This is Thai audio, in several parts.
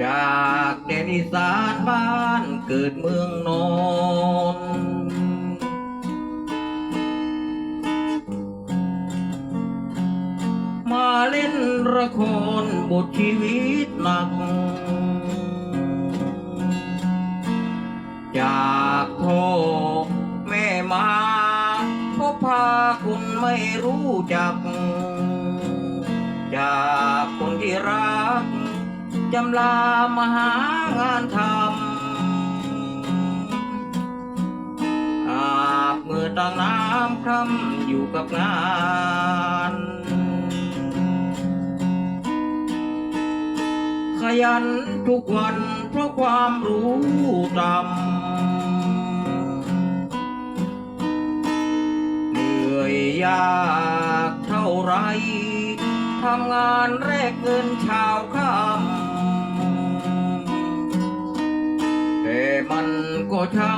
จากเดนอีสานบ้านเกิดเมืองนนท์มาเล่นละครบทชีวิตหนัก จากพ่อแม่มาพบพาคุณไม่รู้จัก จากคนที่รัก จำลามาหางานทำอาบมือตั้งน้ำคร่ำอยู่กับงาน ขยันทุกวันเพราะความรู้ต่ำเหนื่อยยากเท่าไรทำงานแรกเงินชาวค่ำ แต่มันก็ช้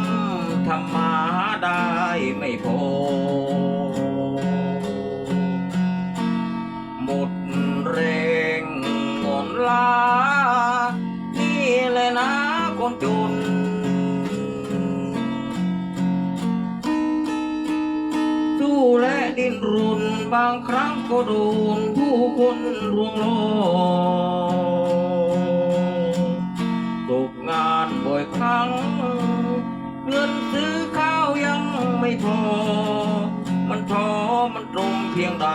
ำทำมาได้ไม่พอ หมดแรงอ่อนลา นี่แหละนะคนจนสู้และดิ้นรนบางครั้งก็โดนผู้คนรวงล้อ อมันท้อมันตรงเพียงใด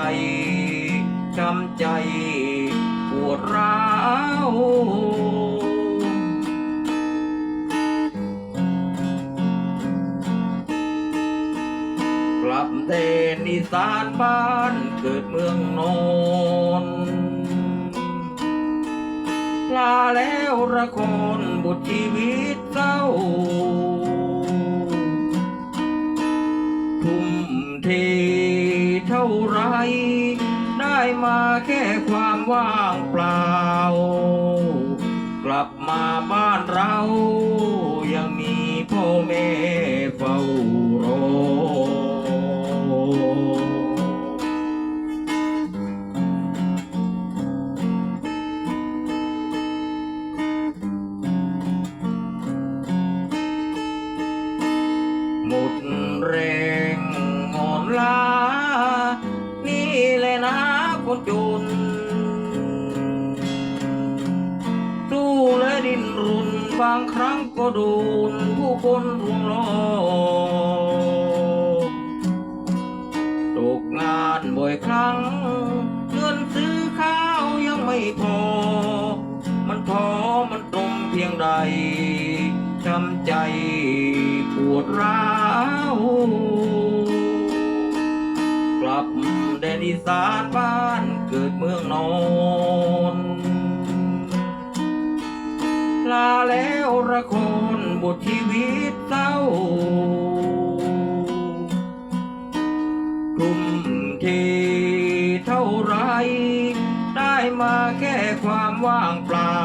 ช้ำใจปวดร้าวกลับเดนอีสานบ้านเกิดเมืองนนท์ลาแล้วละครบทชีวิตเศร้า เท่าไร ได้มาแค่ความว่างเปล่า กลับมาบ้านเรา ยังมีพ่อแม่เฝ้ารอหมดแรง คนจนสู้และดิ้นรนบางครั้งก็โดนผู้คนรุมล้อตกงานบ่อยครั้ง เงินซื้อข้าวยังไม่พอ มันท้อมันตรงเพียงใดช้ำใจปวดร้าวกลับแด นอีสานบ้านเกิดเมืองนอนท์ลาแล้วละครบทชีวิตเศร้าทุ่มเทเท่าไร ได้มาแค่ความว่างเปล่า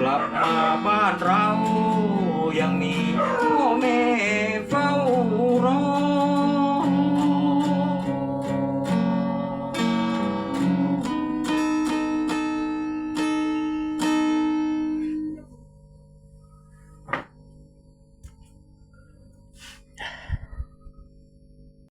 กลับมาบ้านเรายังมี